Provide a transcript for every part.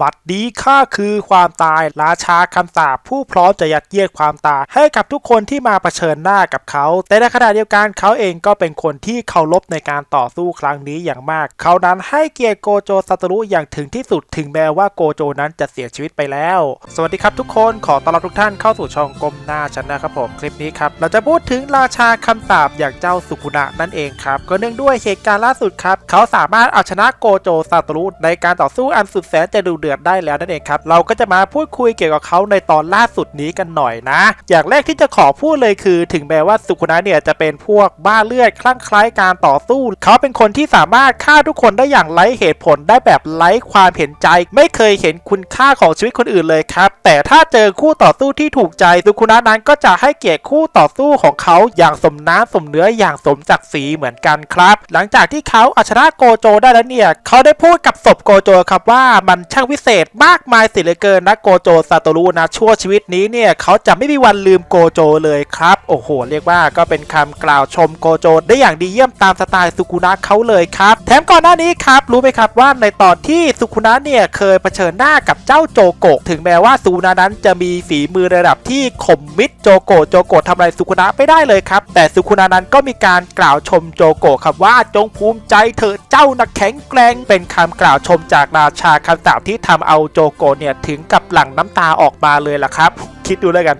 บัดดีข้าคือความตายราชาคำสาปผู้พร้อมจะยัดเยียดความตายให้กับทุกคนที่มาเผชิญหน้ากับเขา แต่ในขณะเดียวกันเขาเองก็เป็นคนที่เคารพในการต่อสู้ครั้งนี้อย่างมาก เขานั้นให้เกียรติโกโจซาตรุอย่างถึงที่สุดถึงแม้ว่าโกโจนั้นจะเสียชีวิตไปแล้ว สวัสดีครับทุกคนขอต้อนรับทุกท่านเข้าสู่ช่องกลมหน้าฉันนะครับผมคลิปนี้ครับเราจะพูดถึงราชาคำสาปอย่างเจ้าสุกุนะนั่นเองครับก็เนื่องด้วยเหตุการณ์ล่าสุดครับเขาสามารถเอาชนะโกโจซาตรุในการต่อสู้อันสุดแสนจะดุเดือดได้แล้วนั่นเองครับเราก็จะมาพูดคุยเกี่ยวกับเขาในตอนล่าสุดนี้กันหน่อยนะ อย่างแรกที่จะขอพูดเลยคือ ถึงแม้ว่าสุกุนะเนี่ยจะเป็นพวกบ้าเลือดคลั่งไคล้การต่อสู้ เขาเป็นคนที่สามารถฆ่าทุกคนได้อย่างไร้เหตุผลได้แบบไร้ความเห็นใจ ไม่เคยเห็นคุณค่าของชีวิตคนอื่นเลยครับแต่ถ้าเจอคู่ต่อสู้ที่ถูกใจสุกุนะนั้นก็จะให้เกียรติคู่ต่อสู้ของเขาอย่างสมน้ำสมเนื้ออย่างสมศักดิ์ศรีเหมือนกันครับ หลังจากที่เขาเอาชนะโกโจได้แล้วเนี่ยเขาได้พูดกับศพโกโจครับว่ามันช่างวิเศษมากมายสียเหลือเกินนะโกโจซาโตรุนะชั่วชีวิตนี้เนี่ยเขาจะไม่มีวันลืมโกโจเลยครับ โอ้โห เรียกว่าก็เป็นคำกล่าวชมโกโจได้อย่างดีเยี่ยมตามสไตล์สุกุนะเขาเลยครับ แถมก่อนหน้านี้ครับรู้ไหมครับว่าในตอนที่สุกุนะเนี่ยเคยเผชิญหน้ากับเจ้าโจโกะถึงแม้ว่าสุกุนะนั้นจะมีฝีมือระดับที่ข่มมิดโจโกะโจโกะทำอะไรสุกุนะไม่ได้เลยครับ แต่สุกุนะนั้นก็มีการกล่าวชมโจโกะครับว่าจงภูมิใจเถอะเจ้านักแข็งแกร่งเป็นคำกล่าวชมจากราชาคำสาปที่ทำเอาโจโกเนี่ยถึงกับหลั่งน้ำตาออกมาเลยล่ะครับ คิดดูแล้วกัน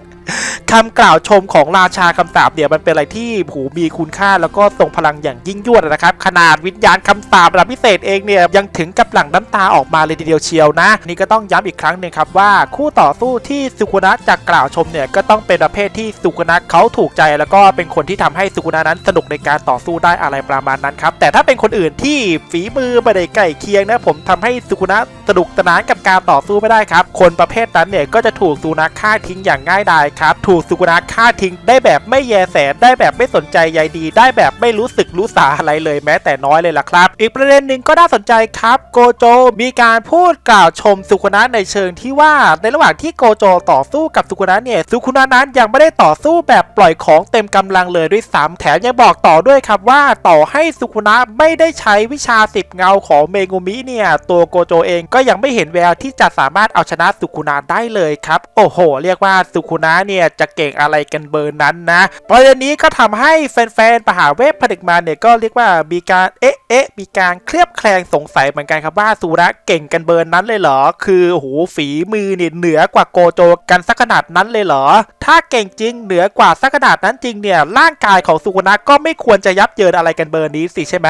คำกล่าวชมของราชาคำสาปเนี่ยมันเป็นอะไรที่หูมีคุณค่าแล้วก็ทรงพลังอย่างยิ่งยวดนะครับ ขนาดวิญญาณคำสาประดับพิเศษเองเนี่ยยังถึงกับหลั่งน้ำตาออกมาเลยทีเดียวเชียวนะ นี่ก็ต้องย้ำอีกครั้งหนึ่งครับว่าคู่ต่อสู้ที่สุกุนะจะกล่าวชมเนี่ยก็ต้องเป็นประเภทที่สุกุนะเขาถูกใจ แล้วก็เป็นคนที่ทำให้สุกุนะนั้นสนุกในการต่อสู้ได้อะไรประมาณนั้นครับแต่ถ้าเป็นคนอื่นที่ฝีมือไม่ได้ใกล้เคียงนะผมทำให้สุกุนะสนุกสนานกับการต่อสู้ไม่ได้ครับคนประเภทนั้นเนี่ยก็จะถูกสุนัขฆ่าทิ้งอย่างง่ายดายครับ ถูกสุกุนะฆ่าทิ้งได้แบบไม่แยแสได้แบบไม่สนใจใยดี ได้แบบไม่รู้สึกรู้สาอะไรเลยแม้แต่น้อยเลยล่ะครับ อีกประเด็นหนึ่งก็น่าสนใจครับโกโจมีการพูดกล่าวชมสุกุนะในเชิงที่ว่าในระหว่างที่โกโจต่อสู้กับสุกุนะเนี่ยสุกุนะนั้นยังไม่ได้ต่อสู้แบบปล่อยของเต็มกำลังเลยด้วยซ้ำแถมยังบอกต่อด้วยครับว่าต่อให้สุกุนะไม่ได้ใช้วิชาสิบเงาของเมกุมิเนี่ยตัวโกโจเองก็ยังไม่เห็นแววที่จะสามารถเอาชนะสุกุนะได้เลยครับ โอ้โห เรียกว่าสุกุนะเนี่ยจะเก่งอะไรกันเบอร์นั้นนะประเด็นนี้ก็ทำให้แฟนๆมหาเวทผนึกมาเนี่ยก็เรียกว่ามีการเอ๊ะเอ๊ะมีการเคลือบแคลงสงสัยเหมือนกันครับว่าสุระเก่งกันเบอร์นั้นเลยเหรอ คือโอ้โหฝีมือเนี่ยเหนือกว่าโกโจกันสักขนาดนั้นเลยเหรอ ถ้าเก่งจริงเหนือกว่าสักขนาดนั้นจริงเนี่ยร่างกายของสุกุนะก็ไม่ควรจะยับเยินอะไรกันเบอร์นี้สิใช่ไหม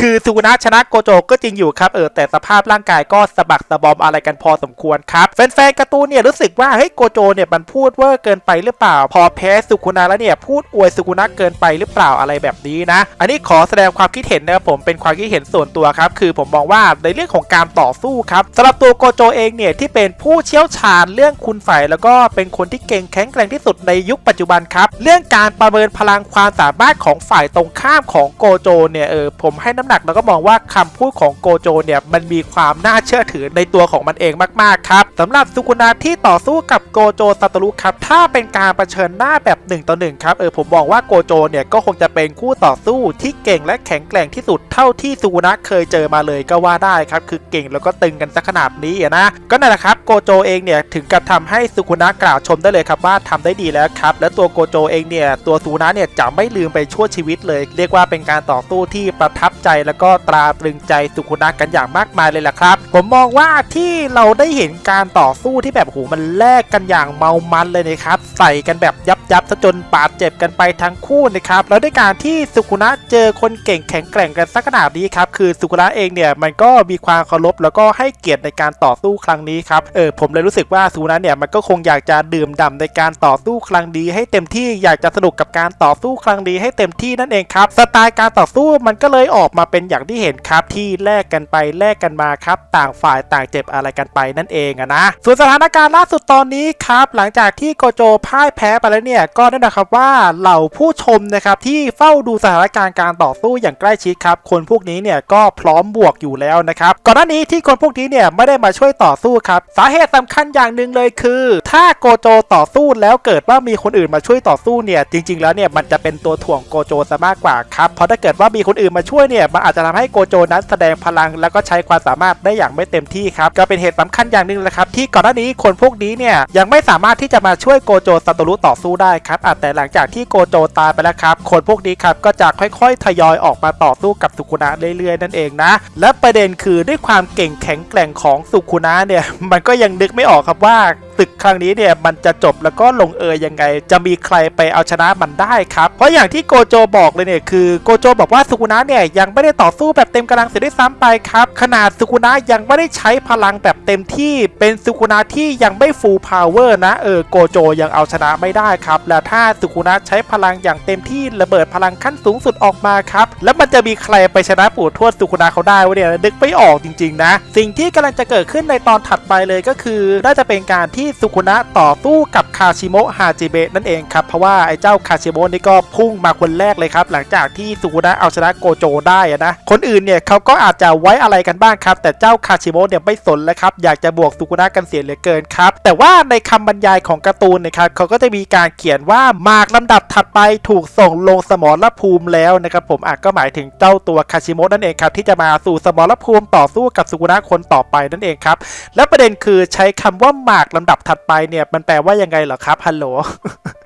คือสุกุนะชนะโกโจก็จริงอยู่ครับเออแต่สภาพร่างกายก็สะบักสะบอมอะไรกันพอสมควรครับแฟนๆการ์ตูนเนี่ยรู้สึกว่าเฮ้ยโกโจเนี่ยมันพูดเวอร์เกินไปหรือเปล่า พอแพ้สุกุนะแล้วเนี่ยพูดอวยสุกุนะเกินไปหรือเปล่าอะไรแบบนี้นะ อันนี้ขอแสดงความคิดเห็นนะครับผมเป็นความคิดเห็นส่วนตัวครับคือผมมองว่าในเรื่องของการต่อสู้ครับสำหรับตัวโกโจเองเนี่ยที่เป็นผู้เชี่ยวชาญเรื่องคุณไฟแล้วก็เป็นคนที่เก่งแข็งแกร่งที่สุดในยุคปัจจุบันครับเรื่องการประเมินพลังความสามารถของฝ่ายตรงข้ามของโกโจเนี่ยเออผมให้น้ำหนักแล้วก็มองว่าคำพูดของโกโจเนี่ยมันมีความน่าเชื่อถือในตัวของมันเองมากๆครับสำหรับสุกุนาที่ต่อสู้กับโกโจซาโตรุครับถ้าเป็นการเผชิญหน้าแบบ1ต่อ1ครับเออผมมองว่าโกโจเนี่ยก็คงจะเป็นคู่ต่อสู้ที่เก่งและแข็งแกร่งที่สุดเท่าที่สุกุนะเคยเจอมาเลยก็ว่าได้ครับ คือเก่งแล้วก็ตึงกันสักขนาดนี้นะก็นั่นแหละครับโกโจเองเนี่ยถึงกับทำให้สุกุนะกล่าวชมได้เลยครับว่าทำได้ดีแล้วครับและตัวโกโจเองเนี่ยตัวสุกุนะเนี่ยจะไม่ลืมไปชั่วชีวิตเลย เรียกว่าเป็นการต่อสู้ที่ประทับใจแล้วก็ตราตรึงใจสุขุนากันอย่างมากมายเลยล่ะครับ ผมมองว่าที่เราได้เห็นการต่อสู้ที่แบบโหมันแลกกันอย่างเมามันเลยนะครับ ใส่กันแบบยับ ยับซะจนบาดเจ็บกันไปทั้งคู่นะครับ แล้วด้วยการที่สุกุนะเจอคนเก่งแข็งแกร่งกันสักขนาดนี้ครับ คือสุกุนะเองเนี่ยมันก็มีความเคารพแล้วก็ให้เกียรติในการต่อสู้ครั้งนี้ครับ เออผมเลยรู้สึกว่าสุกุนะเนี่ยมันก็คงอยากจะดื่มด่ำในการต่อสู้ครั้งนี้ให้เต็มที่ อยากจะสนุกกับการต่อสู้ครั้งนี้ให้เต็มที่นั่นเองครับ สไตล์การต่อสู้มันก็เลยออกมาเป็นอย่างที่เห็นครับที่แลกกันไปแลกกันมาครับ ต่างฝ่ายต่างเจ็บอะไรกันไปนั่นเองอะนะ ส่วนสถานการณ์ล่าสุดตอนนี้ครับ หลังจากที่โกโจพ่ายแพ้ไปแล้วเนี่ยเนี่ยก็นั่นนะครับว่าเหล่าผู้ชมนะครับที่เฝ้าดูสถานการณ์การต่อสู้อย่างใกล้ชิดครับคนพวกนี้เนี่ยก็พร้อมบวกอยู่แล้วนะครับก่อนหน้านี้ที่คนพวกนี้เนี่ยไม่ได้มาช่วยต่อสู้ครับสาเหตุสำคัญอย่างหนึ่งเลยคือ ถ้าโกโจต่อสู้แล้วเกิดว่ามีคนอื่นมาช่วยต่อสู้เนี่ยจริง ๆ แล้วเนี่ยมันจะเป็นตัวถ่วงโกโจซะมากกว่าครับเพราะถ้าเกิดว่ามีคนอื่นมาช่วยเนี่ยมันอาจจะทำให้โกโจนั้นแสดงพลัง แล้วก็ใช้ความสามารถได้อย่างไม่เต็มที่ครับก็เป็นเหตุสำคัญอย่างหนึ่งเลยครับที่ก่อนหน้านี้คนพวกนี้เนี่ยยังไม่สามารถที่จะมาช่วยโกโจซาโตรุต่อสู้ได้ครับอะแต่หลังจากที่โกโจตายไปแล้วครับ คนพวกนี้ครับก็จะค่อยๆ ทยอยออกมาต่อสู้กับสุคุนะเรื่อยๆ นั่นเองนะ และประเด็นคือด้วยความเก่งแข็งแกร่งของสุคุนะเนี่ย มันก็ยังนึกไม่ออกครับว่าศึกครั้งนี้เนี่ยมันจะจบแล้วก็ลงเอยยังไง จะมีใครไปเอาชนะมันได้ครับ เพราะอย่างที่โกโจบอกเลยเนี่ยคือโกโจบอกว่าสุคุนะเนี่ยยังไม่ได้ต่อสู้แบบเต็มกำลังเสียด้วยซ้ำไปครับ ขนาดสุคุนะยังไม่ได้ใช้พลังแบบเต็มที่เป็นสุคุนะที่ยังไม่ฟูลพาวเวอร์นะเออโกโจยังเอาชนะไม่ได้ครับ แล้วถ้าสุคุนะใช้พลังอย่างเต็มที่ระเบิดพลังขั้นสูงสุดออกมาครับ แล้วมันจะมีใครไปชนะปู่ทวดสุคุนะเขาได้วะเนี่ยนึกไม่ออกจริง ๆ นะ สิ่งที่กำลังจะเกิดขึ้นในตอนถัดไปเลยก็คือน่าจะเป็นการที่ที่สุคุนะต่อสู้กับคาชิโมะฮาจิเบะนั่นเองครับ เพราะว่าไอ้เจ้าคาชิโมะนี่ก็พุ่งมาคนแรกเลยครับ หลังจากที่สุคุนะเอาชนะโกโจได้นะ คนอื่นเนี่ยเขาก็อาจจะไว้อะไรกันบ้างครับ แต่เจ้าคาชิโมะเนี่ยไม่สนแล้วครับ อยากจะบวกสุคุนะกันเสียเหลือเกินครับ แต่ว่าในคำบรรยายของการ์ตูนนะครับเขาก็จะมีการเขียนว่าหมากลำดับถัดไปถูกส่งลงสมรภูมิแล้วนะครับผมอาจก็หมายถึงเจ้าตัวคาชิโมะนั่นเองครับที่จะมาสู่สมรภูมิต่อสู้กับสุกุนะคนต่อไปนั่นเองครับและประเด็นคือใช้คำว่าหมากลำดับับถัดไปเนี่ยมันแปลว่ายังไงเหรอครับฮัลโหล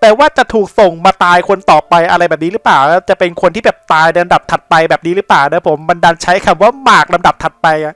แปลว่าจะถูกส่งมาตายคนต่อไปอะไรแบบนี้หรือเปล่า จะเป็นคนที่แบบตายในลำดับถัดไปแบบนี้หรือเปล่านะผมมันดันใช้คำว่าหมากลำดับถัดไปอะ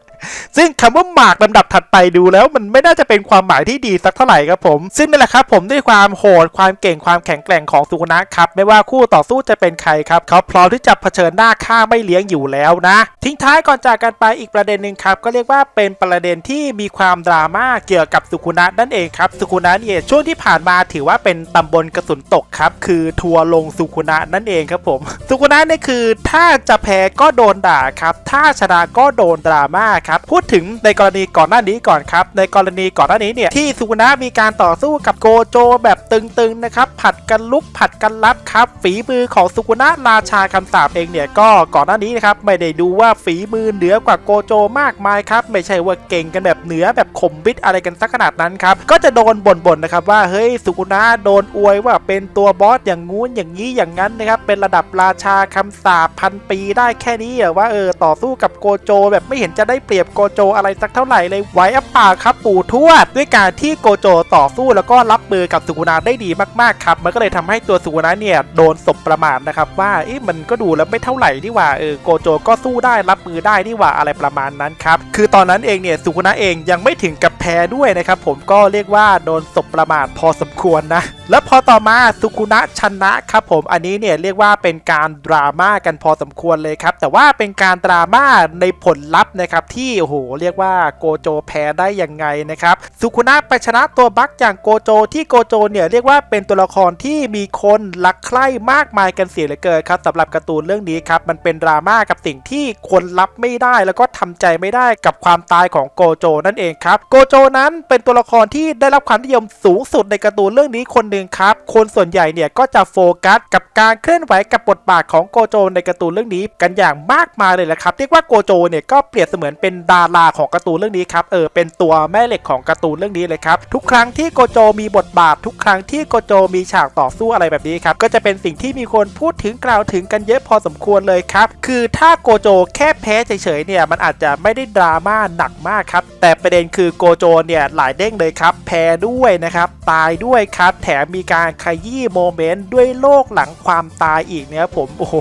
ซึ่งคำว่าหมากลำดับถัดไปดูแล้ว มันไม่น่าจะเป็นความหมายที่ดีสักเท่าไหร่ครับผม ซึ่งนั่นแหละครับผมด้วยความโหดความเก่งความแข็งแกร่งของสุกุนะครับไม่ว่าคู่ต่อสู้จะเป็นใครครับเขาพร้อมที่จะเผชิญหน้าฆ่าไม่เลี้ยงอยู่แล้วนะ ทิ้งท้ายก่อนจากกันไปอีกประเด็นหนึ่งครับก็เรียกว่าเป็นประเด็นที่มีความดราม่าเกี่ยวกับสุกุนะนั่นเองครับสุกุนะเนี่ยช่วงที่ผ่านมาถือว่าเป็นตำบลกระสุนตกครับคือทัวลงสุกุนะนั่นเองครับผมสุกุนะเนี่ยคือถ้าจะแพ้ก็โดนด่าครับถ้าชนะก็โดนดราม่าครับพูดถึงในกรณีก่อนหน้านี้ก่อนครับในกรณีก่อนหน้านี้เนี่ยที่สุกุนะมีการต่อสู้กับโกโจแบบตึงๆนะครับผัดกันลุกผัดกันรับครับฝีมือของสุกุนะราชาคำสาปเองเนี่ยก็ก่อนหน้านี้นะครับไม่ได้ดูว่าฝีมือเหนือกว่าโกโจมากมายครับไม่ใช่ว่าเก่งกันแบบเหนือแบบข่มบิดอะไรกันสักขนาดนั้นครับก็จะโดนบ่นๆนะครับว่าเฮ้ยสุกุนะโดนอวยว่าเป็นตัวบอสอย่างงู้นอย่างนี้อย่างนั้นนะครับเป็นระดับราชาคำสาปพันปีได้แค่นี้เหรอว่าเออต่อสู้กับโกโจแบบไม่เห็นจะได้เปรียบโกโจอะไรสักเท่าไหร่เลยไหวอัปปาครับปู่ทวด ด้วยการที่โกโจต่อสู้แล้วก็รับมือกับสุกุนะได้ดีมากๆครับ มันก็เลยทำให้ตัวสุกุนะเนี่ยโดนสบประมาทนะครับว่าเอ๊ะมันก็ดูแล้วไม่เท่าไหร่นี่หว่าเออโกโจก็สู้ได้รับมือได้นี่หว่าอะไรประมาณนั้นครับคือตอนนั้นเองเนี่ยสุกุนะเองยังไม่ถึงกับแพ้ด้วยนะครับผมก็เรียกว่าโดนสบประมาทพอสมควรนะแล้วพอต่อมาสุกุนะชนะครับผมอันนี้เนี่ยเรียกว่าเป็นการดราม่ากันพอสมควรเลยครับแต่ว่าเป็นการดราม่าในผลลัพธ์นะครับที่โอ้โหเรียกว่าโกโจแพ้ได้ยังไงนะครับสุกุนะไปชนะตัวบัคอย่างโกโจที่โกโจเนี่ยเรียกว่าเป็นตัวละครที่มีคนรักใคร่มากมายกันเสียเหลือเกินครับสำหรับการ์ตูนเรื่องนี้ครับมันเป็นดราม่ากับสิ่งที่คนรับไม่ได้แล้วก็ทำใจไม่ได้กับความตายของโกโจนั่นเองครับโกโจนั้นเป็นตัวละครที่ได้รับความนิยมสูงสุดในการ์ตูนเรื่องนี้คนหนึ่งครับ คนส่วนใหญ่เนี่ยก็จะโฟกัสกับการเคลื่อนไหวกับบทบาทของโกโจในการ์ตูนเรื่องนี้กันอย่างมากมายเลยแหละครับ เรียกว่าโกโจเนี่ยก็เปรียบเสมือนเป็นดาราของการ์ตูนเรื่องนี้ครับเออเป็นตัวแม่เหล็กของการ์ตูนเรื่องนี้เลยครับทุกครั้งที่โกโจมีบทบาท ทุกครั้งที่โกโจมีฉากต่อสู้อะไรแบบนี้ครับก็จะเป็นสิ่งที่มีคนพูดถึงกล่าวถึงกันเยอะพอสมควรเลยครับคือถ้าโกโจแค่แพ้เฉยๆเนี่ยมันอาจจะไม่ได้ดราม่าหนักมากครับแต่ประเด็นคือโกโจเนี่ยหลายเด้งเลยครับแพ้ด้วยนะครับตายด้วยครับแถมมีการขยี้โมเมนต์ด้วยโลกหลังความตายอีกเนี่ยผมโอ้โห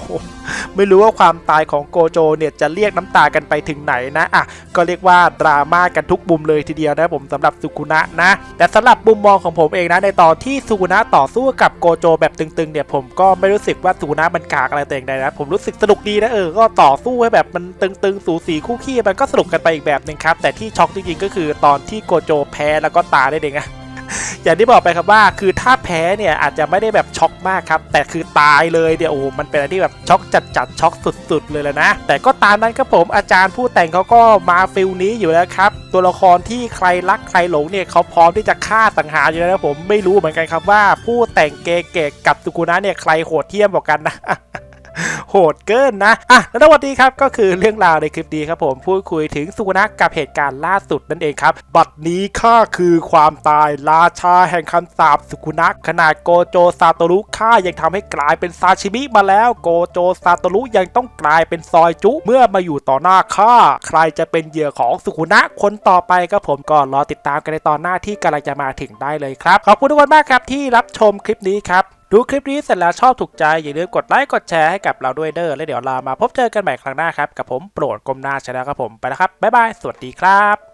ไม่รู้ว่าความตายของโกโจเนี่ยจะเรียกน้ำตากันไปถึงไหนนะอะก็เรียกว่าดราม่ากันทุกมุมเลยทีเดียวนะผมสำหรับสุกุนะนะแต่สำหรับมุมมองของผมเองนะในตอนที่สุกุนะต่อสู้กับโกโจแบบตึงๆเนี่ยผมก็ไม่รู้สึกว่าสุกุนะมันกากอะไรแต่อย่างใดนะผมรู้สึกสนุกดีนะเออก็ต่อสู้ให้แบบมันตึงๆสูสีคู่ขี้มันก็สนุกกันไปอีกแบบหนึ่งครับแต่ที่ช็อกจริงๆก็คือตอนที่โกโจแพ้แล้วก็ตายได้เองอะ อย่างที่บอกไปครับว่าคือถ้าแพ้เนี่ยอาจจะไม่ได้แบบช็อกมากครับแต่คือตายเลยเนี่ยโอ้มันเป็นอะไรที่แบบช็อกจัดๆช็อกสุด ๆ เลยแหละนะ แต่ก็ตามนั้นครับผมอาจารย์ผู้แต่งเขาก็มาฟิลนี้อยู่แล้วครับตัวละครที่ใครรักใครหลงเนี่ยเขาพร้อมที่จะฆ่าสังหารอยู่แล้วนะผมไม่รู้เหมือนกันครับว่าผู้แต่งเกเกกับสุกุนะเนี่ยใครโหดเทียมกว่ากันนะ โหดเกินนะอะแล้วสวัสดีครับก็คือเรื่องราวในคลิปนี้ครับผมพูดคุยถึงสุนัขกับเหตุการณ์ล่าสุดนั่นเองครับบัดนี้ข้าคือความตายราชาแห่งคำสาปสุนะขขนาดโกโจซาโตรุข้ายังทำให้กลายเป็นซาชิมิมาแล้วโกโจซาโตรุยังต้องกลายเป็นซอยจุเมื่อมาอยู่ต่อหน้าข้าใครจะเป็นเหยื่อของสุกุนะคนต่อไปครับผมก็รอติดตามกันในตอนหน้าที่กำลังจะมาถึงได้เลยครับ ขอบคุณทุกคนมากครับที่รับชมคลิปนี้ครับ ดูคลิปนี้เสร็จแล้วชอบถูกใจ อย่าลืมกดไลค์กดแชร์ให้กับเราด้วยเด้อแล้วเดี๋ยวเรามาพบเจอกันใหม่ครั้งหน้าครับ กับผมโปรดกลมหน้าชาแนลครับผมไปแล้วครับ บ๊ายบาย สวัสดีครับ